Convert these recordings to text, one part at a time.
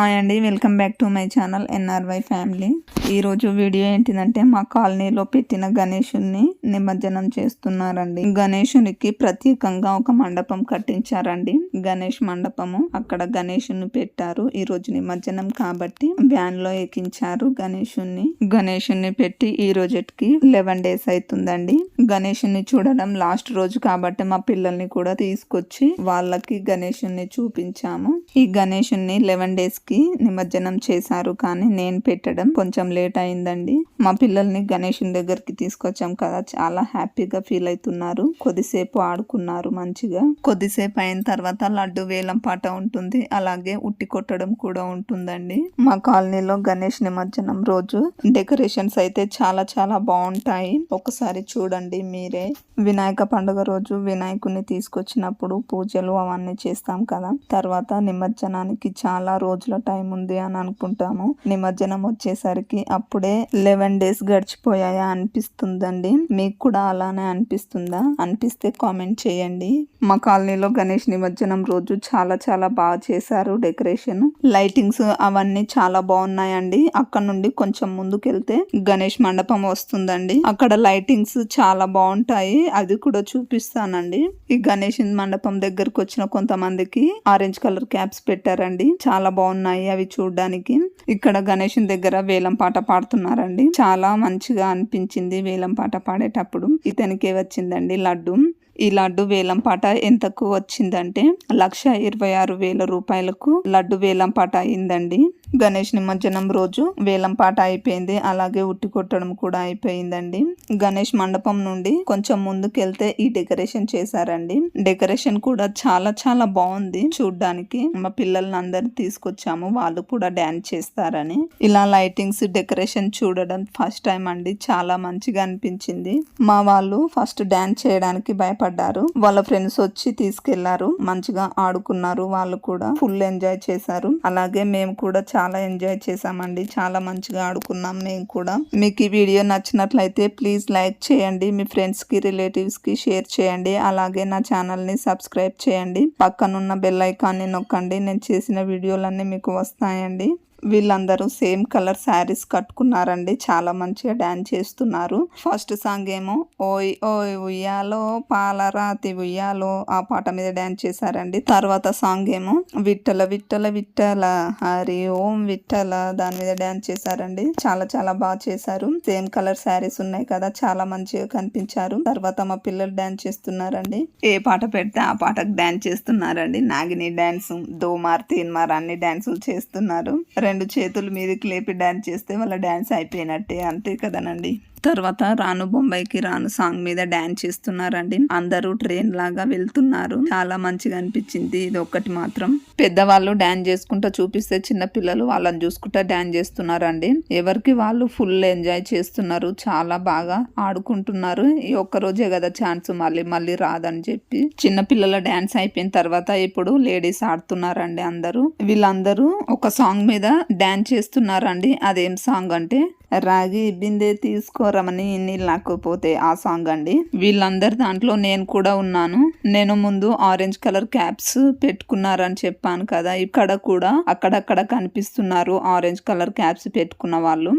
Hi అండి welcome back to my channel NRY family. ఈరోజు video ఏంటిదంటే మా కాలనీలో పెట్టిన గణేషుని నిమజ్జనం చేస్తున్నారండి. గణేషునికి ప్రత్యేకంగా ఒక మండపం కట్టించారండి. గణేష్ మండపము అక్కడ గణేషుని పెట్టారు. ఈ రోజు నిమజ్జనం కాబట్టి వ్యాన్లో ఎక్కించారు గణేషుని గణేషుని పెట్టి ఈ రోజుకి లెవెన్ డేస్ అవుతుందండి గణేషుని చూడడం లాస్ట్ రోజు కాబట్టి మా పిల్లల్ని కూడా తీసుకొచ్చి వాళ్ళకి గణేషుని చూపించాము. ఈ గణేషుని లెవెన్ డేస్ కి నిమజ్జనం చేశారు కానీ నేను పెట్టడం కొంచెం లేట్ అయిందండి. మా పిల్లల్ని గణేషుని దగ్గరికి తీసుకొచ్చాం కదా చాలా హ్యాపీగా ఫీల్ అవుతున్నారు. కొద్దిసేపు ఆడుకున్నారు మంచిగా. కొద్దిసేపు అయిన తర్వాత లడ్డు వేలం పాట ఉంటుంది. అలాగే ఉట్టి కొట్టడం కూడా ఉంటుందండి. మా కాలనీలో గణేష్ నిమజ్జనం రోజు డెకరేషన్స్ అయితే చాలా చాలా బాగుంటాయి. ఒకసారి చూడండి మీరే. వినాయక పండుగ రోజు వినాయకుని తీసుకొచ్చినప్పుడు పూజలు అవన్నీ చేస్తాం కదా. తర్వాత నిమజ్జనానికి చాలా రోజుల టైం ఉంది అని అనుకుంటాము. నిమజ్జనం వచ్చేసరికి అప్పుడే లెవెన్ డేస్ గడిచిపోయాయా అనిపిస్తుందండి. మీకు కూడా అలానే అనిపిస్తుందా? అనిపిస్తే కామెంట్ చేయండి. మా కాలనీలో గణేష్ నిమజ్జనం రోజు చాలా చాలా బాగా చేశారు డెకరేషన్. లైటింగ్స్ అవన్నీ చాలా బాగున్నాయండి. అక్కడ నుండి కొంచెం ముందుకెళ్తే గణేష్ మండపం వస్తుందండి. అక్కడ లైటింగ్స్ చాలా బాగుంటాయి. అది కూడా చూపిస్తానండి. ఈ గణేష్ మండపం దగ్గరకు వచ్చిన కొంతమందికి ఆరెంజ్ కలర్ క్యాప్స్ పెట్టారండి. చాలా బాగున్నాయి. ఉన్నాయి అవి చూడడానికి. ఇక్కడ గణేషుని దగ్గర వేలం పాట పాడుతున్నారండి. చాలా మంచిగా అనిపించింది వేలం పాట పాడేటప్పుడు. ఇతనికే వచ్చిందండి లడ్డు. ఈ లడ్డు వేలం పాట ఎంతకు వచ్చిందంటే లక్ష ఇరవై ఆరు వేల రూపాయలకు లడ్డు వేలం పాట అయిందండి. గణేష్ నిమజ్జనం రోజు వేలం పాట అయిపోయింది. అలాగే ఉట్టి కొట్టడం కూడా అయిపోయిందండి. గణేష్ మండపం నుండి కొంచెం ముందుకెళ్తే ఈ డెకరేషన్ చేశారండి. డెకరేషన్ కూడా చాలా చాలా బాగుంది. చూడ్డానికి మా పిల్లల్ని అందరిని తీసుకొచ్చాము. వాళ్ళు కూడా డాన్స్ చేస్తారని. ఇలా లైటింగ్స్ డెకరేషన్ చూడడం ఫస్ట్ టైం అండి. చాలా మంచిగా అనిపించింది. మా వాళ్ళు ఫస్ట్ డాన్స్ చేయడానికి పడ్డారు. వాళ్ళ ఫ్రెండ్స్ వచ్చి తీసుకెళ్ళారు. మంచిగా ఆడుకున్నారు వాళ్ళు కూడా. ఫుల్ ఎంజాయ్ చేశారు. అలాగే మేము కూడా చాలా ఎంజాయ్ చేసామండి చాలా మంచిగా ఆడుకున్నాం మేము కూడా. మీకు ఈ వీడియో నచ్చినట్లయితే ప్లీజ్ లైక్ చేయండి. మీ ఫ్రెండ్స్కి రిలేటివ్స్కి షేర్ చేయండి. అలాగే నా ఛానల్ని సబ్స్క్రైబ్ చేయండి. పక్కనున్న బెల్ ఐకాన్ని నొక్కండి. నేను చేసిన వీడియోలన్నీ మీకు వస్తాయండి. వీళ్ళందరూ సేమ్ కలర్ శారీస్ కట్టుకున్నారండి. చాలా మంచిగా డాన్స్ చేస్తున్నారు. ఫస్ట్ సాంగ్ ఏమో ఓయ్ ఓయ్ ఉయ్యాలో పాలరాతి ఉయ్యాలో ఆ పాట మీద డాన్స్ చేశారండి. తర్వాత సాంగ్ ఏమో విట్టల విట్టల విట్టల హరి ఓం విట్టల దాని మీద డాన్స్ చేశారండి. చాలా చాలా బాగా చేశారు. సేమ్ కలర్ శారీస్ ఉన్నాయి కదా చాలా మంచిగా కనిపించారు. తర్వాత మా పిల్లలు డాన్స్ చేస్తున్నారండి. ఏ పాట పెడితే ఆ పాటకు డాన్స్ చేస్తున్నారండి. నాగిని డాన్స్ దోమార్ తీన్మార్ అన్ని డాన్సులు చేస్తున్నారు. రెండు చేతులు మీదకి లేపి డ్యాన్స్ చేస్తే వాళ్ళ డ్యాన్స్ అయిపోయినట్టే అంతే కదనండి. తర్వాత రాను బొంబాయికి రాను సాంగ్ మీద డాన్స్ చేస్తున్నారండి. అందరూ ట్రైన్ లాగా వెళ్తున్నారు. చాలా మంచిగా అనిపించింది. ఇది ఒక్కటి మాత్రం. పెద్దవాళ్ళు డాన్స్ చేసుకుంటా చూపిస్తే చిన్న పిల్లలు వాళ్ళని చూసుకుంటా డాన్స్ చేస్తున్నారండి. ఎవరికి వాళ్ళు ఫుల్ ఎంజాయ్ చేస్తున్నారు. చాలా బాగా ఆడుకుంటున్నారు. ఈ ఒక్క రోజే కదా ఛాన్స్ మళ్ళీ మళ్ళీ రాదని చెప్పి చిన్న పిల్లల డాన్స్ అయిపోయిన తర్వాత ఇప్పుడు లేడీస్ ఆడుతున్నారండి అందరూ. వీళ్ళందరూ ఒక సాంగ్ మీద డాన్స్ చేస్తున్నారండి. అదేం సాంగ్ అంటే రాగి బిందె తీసుకోరమని నీళ్ళు లేకపోతే ఆ సాంగ్ అండి. వీళ్ళందరి దాంట్లో నేను కూడా ఉన్నాను. నేను ముందు ఆరెంజ్ కలర్ క్యాప్స్ పెట్టుకున్నారని చెప్పాను కదా ఇక్కడ కూడా అక్కడక్కడ కనిపిస్తున్నారు ఆరెంజ్ కలర్ క్యాప్స్ పెట్టుకున్న వాళ్ళు.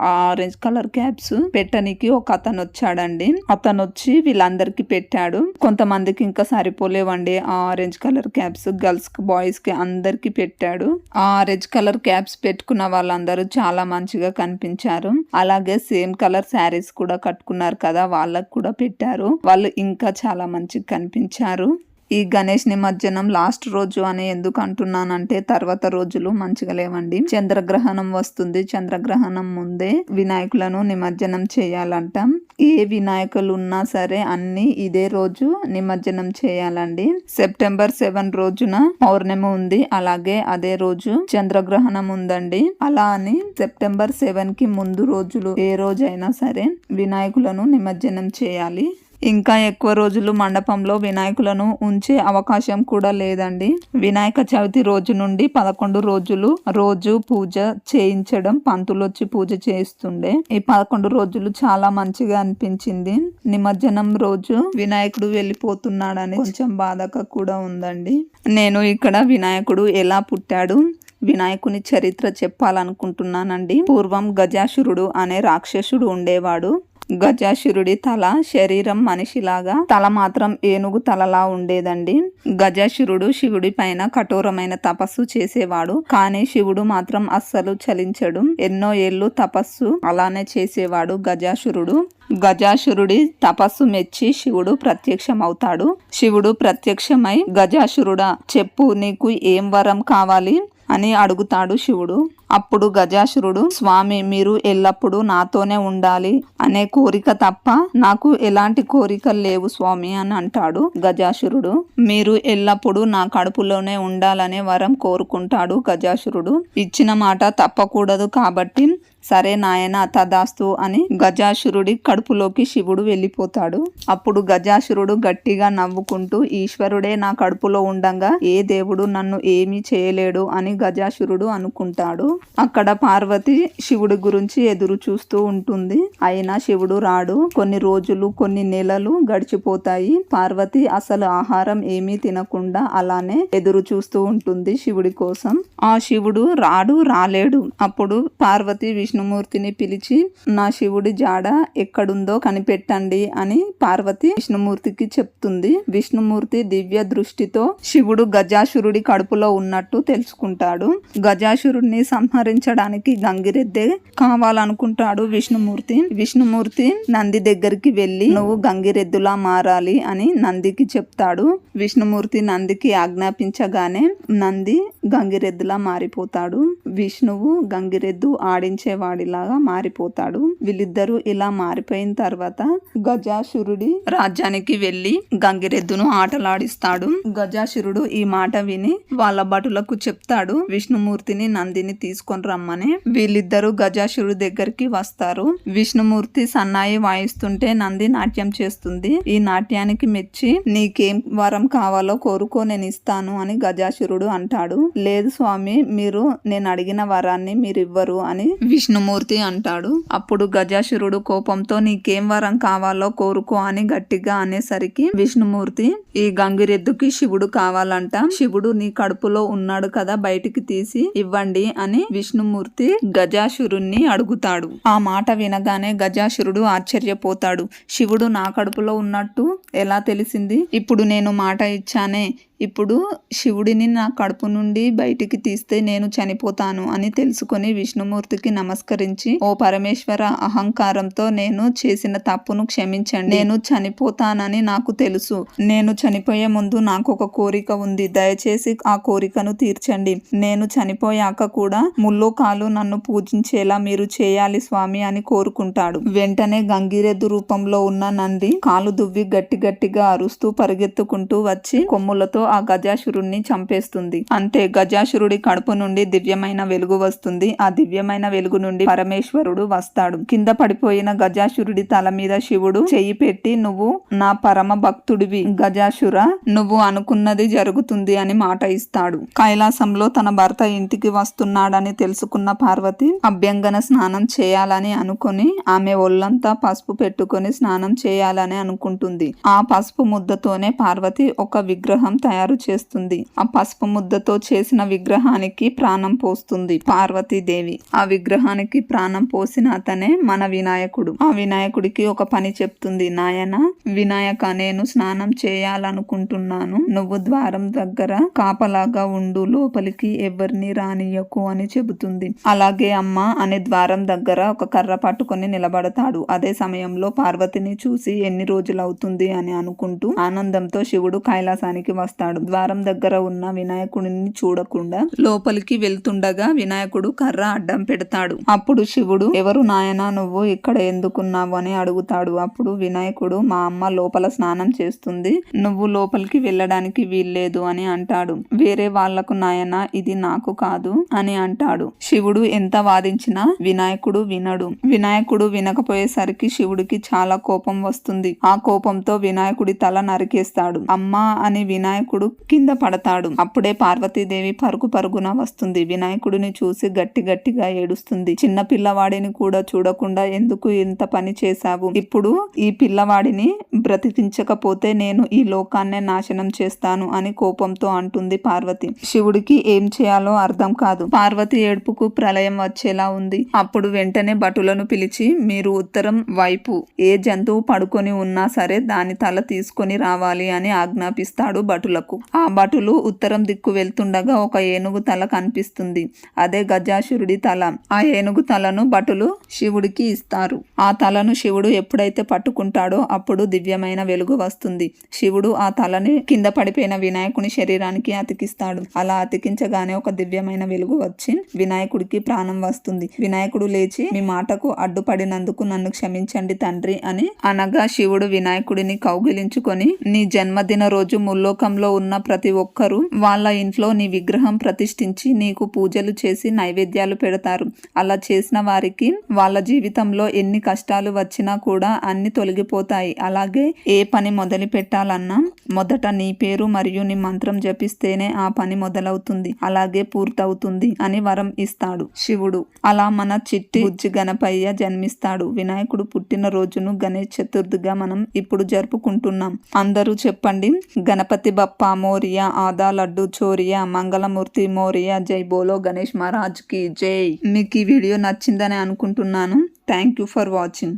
ఆరెంజ్ కలర్ క్యాప్స్ పెట్టనికి ఒక అతను వచ్చాడండి అతను వచ్చి వీళ్ళందరికి పెట్టాడు. కొంతమందికి ఇంకా సరిపోలేవండి ఆ ఆరెంజ్ కలర్ క్యాప్స్. గర్ల్స్కి బాయ్స్కి అందరికి పెట్టాడు. ఆ ఆరెంజ్ కలర్ క్యాప్స్ పెట్టుకున్న వాళ్ళందరూ చాలా మంచిగా కనిపించారు. అలాగే సేమ్ కలర్ శారీస్ కూడా కట్టుకున్నారు కదా వాళ్ళకు కూడా పెట్టారు. వాళ్ళు ఇంకా చాలా మంచిగా కనిపించారు. ఈ గణేష్ నిమజ్జనం లాస్ట్ రోజు అని ఎందుకు అంటున్నానంటే తర్వాత రోజులు మంచిగా లేవండి. చంద్రగ్రహణం వస్తుంది. చంద్రగ్రహణం ముందే వినాయకులను నిమజ్జనం చేయాలంట. ఏ వినాయకులు ఉన్నా సరే అన్ని ఇదే రోజు నిమజ్జనం చేయాలండి. సెప్టెంబర్ సెవెన్ రోజున పౌర్ణమి ఉంది. అలాగే అదే రోజు చంద్రగ్రహణం ఉందండి. అలా అని సెప్టెంబర్ సెవెన్కి ముందు రోజులు ఏ రోజైనా సరే వినాయకులను నిమజ్జనం చేయాలి. ఇంకా ఎక్కువ రోజులు మండపంలో వినాయకులను ఉంచే అవకాశం కూడా లేదండి. వినాయక చవితి రోజు నుండి పదకొండు రోజులు రోజు పూజ చేయించడం పంతులు వచ్చి పూజ చేస్తుండే ఈ పదకొండు రోజులు చాలా మంచిగా అనిపించింది. నిమజ్జనం రోజు వినాయకుడు వెళ్ళిపోతున్నాడని కొంచెం బాధగా కూడా ఉందండి. నేను ఇక్కడ వినాయకుడు ఎలా పుట్టాడు వినాయకుని చరిత్ర చెప్పాలనుకుంటున్నానండి. పూర్వం గజాసురుడు అనే రాక్షసుడు ఉండేవాడు. గజాసురుడి తల శరీరం మనిషిలాగా తల మాత్రం ఏనుగు తలలా ఉండేదండి. గజాసురుడు శివుడి పైన కఠోరమైన తపస్సు చేసేవాడు. కానీ శివుడు మాత్రం అస్సలు చలించడు. ఎన్నో ఏళ్ళు తపస్సు అలానే చేసేవాడు గజాసురుడు. గజాసురుడి తపస్సు మెచ్చి శివుడు ప్రత్యక్షమవుతాడు. శివుడు ప్రత్యక్షమై గజాసురుడా చెప్పు నీకు ఏం వరం కావాలి? అని అడుగుతాడు శివుడు. అప్పుడు గజాసురుడు స్వామి మీరు ఎల్లప్పుడూ నాతోనే ఉండాలి అనే కోరిక తప్ప నాకు ఎలాంటి కోరికలు లేవు స్వామి అని అంటాడు గజాసురుడు. మీరు ఎల్లప్పుడూ నా కడుపులోనే ఉండాలనే వరం కోరుకుంటాడు గజాసురుడు. ఇచ్చిన మాట తప్పకూడదు కాబట్టి సరే నాయన తదాస్తు అని గజాసురుడి కడుపులోకి శివుడు వెళ్ళిపోతాడు. అప్పుడు గజాసురుడు గట్టిగా నవ్వుకుంటూ ఈశ్వరుడే నా కడుపులో ఉండంగా ఏ దేవుడు నన్ను ఏమీ చేయలేడు అని గజాసురుడు అనుకుంటాడు. అక్కడ పార్వతి శివుడి గురించి ఎదురు చూస్తూ ఉంటుంది. అయినా శివుడు రాడు. కొన్ని రోజులు కొన్ని నెలలు గడిచిపోతాయి. పార్వతి అసలు ఆహారం ఏమీ తినకుండా అలానే ఎదురు చూస్తూ ఉంటుంది శివుడి కోసం. ఆ శివుడు రాడు రాలేడు. అప్పుడు పార్వతి విష్ణుమూర్తిని పిలిచి నా శివుడి జాడ ఎక్కడుందో కనిపెట్టండి అని పార్వతి విష్ణుమూర్తికి చెప్తుంది. విష్ణుమూర్తి దివ్య దృష్టితో శివుడు గజాసురుడి కడుపులో ఉన్నట్టు తెలుసుకుంటాడు. గజాసురుడిని సంహరించడానికి గంగిరెద్దే కావాలనుకుంటాడు విష్ణుమూర్తి. విష్ణుమూర్తి నంది దగ్గరికి వెళ్ళి నువ్వు గంగిరెద్దులా మారాలి అని నందికి చెప్తాడు. విష్ణుమూర్తి నందికి ఆజ్ఞాపించగానే నంది గంగిరెద్దులా మారిపోతాడు. విష్ణువు గంగిరెద్దు ఆడించేవాడు ఆడించేవాడిలాగా మారిపోతాడు. వీళ్ళిద్దరూ ఇలా మారిపోయిన తర్వాత గజాసురుడి రాజ్యానికి వెళ్ళి గంగిరెద్దును ఆటలాడిస్తాడు. గజాసురుడు ఈ మాట విని వాళ్ళ భటులకు చెప్తాడు. విష్ణుమూర్తిని నందిని తీసుకొని రమ్మని. వీళ్ళిద్దరూ గజాసురుడి దగ్గరికి వస్తారు. విష్ణుమూర్తి సన్నాయి వాయిస్తుంటే నంది నాట్యం చేస్తుంది. ఈ నాట్యానికి మెచ్చి నీకేం వరం కావాలో కోరుకో నేను ఇస్తాను అని గజాసురుడు అంటాడు. లేదు స్వామి మీరు నేను అడిగిన వరాన్ని మీరు ఇవ్వరు అని విష్ణు విష్ణుమూర్తి అంటాడు. అప్పుడు గజాసురుడు కోపంతో నీకేం వరం కావాలో కోరుకో అని గట్టిగా అనేసరికి విష్ణుమూర్తి ఈ గంగిరెద్దుకి శివుడు కావాలంట. శివుడు నీ కడుపులో ఉన్నాడు కదా బయటికి తీసి ఇవ్వండి అని విష్ణుమూర్తి గజాసురుణ్ణి అడుగుతాడు. ఆ మాట వినగానే గజాసురుడు ఆశ్చర్యపోతాడు. శివుడు నా కడుపులో ఉన్నట్టు ఎలా తెలిసింది? ఇప్పుడు నేను మాట ఇచ్చానే ఇప్పుడు శివుడిని నా కడుపు నుండి బయటికి తీస్తే నేను చనిపోతాను అని తెలుసుకొని విష్ణుమూర్తికి నమస్కరించి ఓ పరమేశ్వర అహంకారంతో నేను చేసిన తప్పును క్షమించండి. నేను చనిపోతానని నాకు తెలుసు. నేను చనిపోయే ముందు నాకు ఒక కోరిక ఉంది. దయచేసి ఆ కోరికను తీర్చండి. నేను చనిపోయాక కూడా ముల్లోకాలు నన్ను పూజించేలా మీరు చేయాలి స్వామి అని కోరుకుంటాడు. వెంటనే గంగిరెద్దు రూపంలో ఉన్న నంది కాలు దువ్వి గట్టి గట్టిగా అరుస్తూ పరిగెత్తుకుంటూ వచ్చి కొమ్ములతో ఆ గజాసురుణ్ణి చంపేస్తుంది. అంతే గజాసురుడి కడుపు నుండి దివ్యమైన వెలుగు వస్తుంది. ఆ దివ్యమైన వెలుగు నుండి పరమేశ్వరుడు వస్తాడు. కింద పడిపోయిన గజాసురుడి తల మీద శివుడు చెయ్యి పెట్టి నువ్వు నా పరమ భక్తుడివి గజాసుర. నువ్వు అనుకున్నది జరుగుతుంది అని మాట ఇస్తాడు. కైలాసంలో తన భర్త ఇంటికి వస్తున్నాడని తెలుసుకున్న పార్వతి అభ్యంగన స్నానం చేయాలని అనుకుని ఆమె ఒళ్ళంతా పసుపు పెట్టుకొని స్నానం చేయాలని అనుకుంటుంది. ఆ పసుపు ముద్దతోనే పార్వతి ఒక విగ్రహం తయారు తయారు చేస్తుంది. ఆ పసుపు ముద్దతో చేసిన విగ్రహానికి ప్రాణం పోస్తుంది పార్వతీదేవి. ఆ విగ్రహానికి ప్రాణం పోసిన అతనే మన వినాయకుడు. ఆ వినాయకుడికి ఒక పని చెప్తుంది. నాయన వినాయక నేను స్నానం చేయాలనుకుంటున్నాను. నువ్వు ద్వారం దగ్గర కాపలాగా ఉండు. లోపలికి ఎవరిని రానియకు అని చెబుతుంది. అలాగే అమ్మ అనే ద్వారం దగ్గర ఒక కర్ర పట్టుకొని నిలబడతాడు. అదే సమయంలో పార్వతిని చూసి ఎన్ని రోజులు అవుతుంది అని అనుకుంటూ ఆనందంతో శివుడు కైలాసానికి వస్తాడు. ద్వారం దగ్గర ఉన్న వినాయకుడిని చూడకుండా లోపలికి వెళ్తుండగా వినాయకుడు కర్ర అడ్డం పెడతాడు. అప్పుడు శివుడు ఎవరు నాయనా నువ్వు ఇక్కడ ఎందుకున్నావు? అని అడుగుతాడు. అప్పుడు వినాయకుడు మా అమ్మ లోపల స్నానం చేస్తుంది. నువ్వు లోపలికి వెళ్ళడానికి వీల్లేదు అని అంటాడు. వేరే వాళ్ళకు నాయన ఇది నాకు కాదు అని అంటాడు. శివుడు ఎంత వాదించినా వినాయకుడు వినడు. వినాయకుడు వినకపోయేసరికి శివుడికి చాలా కోపం వస్తుంది. ఆ కోపంతో వినాయకుడి తల నరికేస్తాడు. అమ్మా అని వినాయకుడు వినాయకుడు కింద పడతాడు. అప్పుడే పార్వతీదేవి పరుగు పరుగున వస్తుంది. వినాయకుడిని చూసి గట్టి గట్టిగా ఏడుస్తుంది. చిన్న పిల్లవాడిని కూడా చూడకుండా ఎందుకు ఇంత పని చేశావు? ఇప్పుడు ఈ పిల్లవాడిని బ్రతికించకపోతే నేను ఈ లోకాన్నే నాశనం చేస్తాను అని కోపంతో అంటుంది పార్వతి. శివుడికి ఏం చేయాలో అర్థం కాదు. పార్వతి ఏడుపుకు ప్రళయం వచ్చేలా ఉంది. అప్పుడు వెంటనే భటులను పిలిచి మీరు ఉత్తరం వైపు ఏ జంతువు పడుకొని ఉన్నా సరే దాని తల తీసుకొని రావాలి అని ఆజ్ఞాపిస్తాడు భటులకు. ఆ భటులు ఉత్తరం దిక్కు వెళ్తుండగా ఒక ఏనుగు తల కనిపిస్తుంది. అదే గజాసురుడి తల. ఆ ఏనుగు తలను భటులు శివుడికి ఇస్తారు. ఆ తలను శివుడు ఎప్పుడైతే పట్టుకుంటాడో అప్పుడు దివ్యమైన వెలుగు వస్తుంది. శివుడు ఆ తలని కింద పడిపోయిన వినాయకుని శరీరానికి అతికిస్తాడు. అలా అతికించగానే ఒక దివ్యమైన వెలుగు వచ్చి వినాయకుడికి ప్రాణం వస్తుంది. వినాయకుడు లేచి మీ మాటకు అడ్డుపడినందుకు నన్ను క్షమించండి తండ్రి అని అనగా శివుడు వినాయకుడిని కౌగిలించుకొని నీ జన్మదిన రోజు ముల్లోకంలో ఉన్న ప్రతి ఒక్కరూ వాళ్ళ ఇంట్లో నీ విగ్రహం ప్రతిష్ఠించి నీకు పూజలు చేసి నైవేద్యాలు పెడతారు. అలా చేసిన వారికి వాళ్ళ జీవితంలో ఎన్ని కష్టాలు వచ్చినా కూడా అన్ని తొలగిపోతాయి. అలాగే ఏ పని మొదలు పెట్టాలన్నా మొదట నీ పేరు మరియు నీ మంత్రం జపిస్తేనే ఆ పని మొదలవుతుంది. అలాగే పూర్తవుతుంది అని వరం ఇస్తాడు శివుడు. అలా మన చిట్టి బుజ్జి గణపయ్య జన్మిస్తాడు. వినాయకుడు పుట్టిన రోజును గణేష్ చతుర్థిగా మనం ఇప్పుడు జరుపుకుంటున్నాం. అందరూ చెప్పండి గణపతి బప్ప మోరియా ఆదా లడ్డు చోరియా మంగళమూర్తి మోరియా జై బోలో గణేష్ మహారాజ్కి జై. మీకు ఈ వీడియో నచ్చిందని అనుకుంటున్నాను. Thank you for watching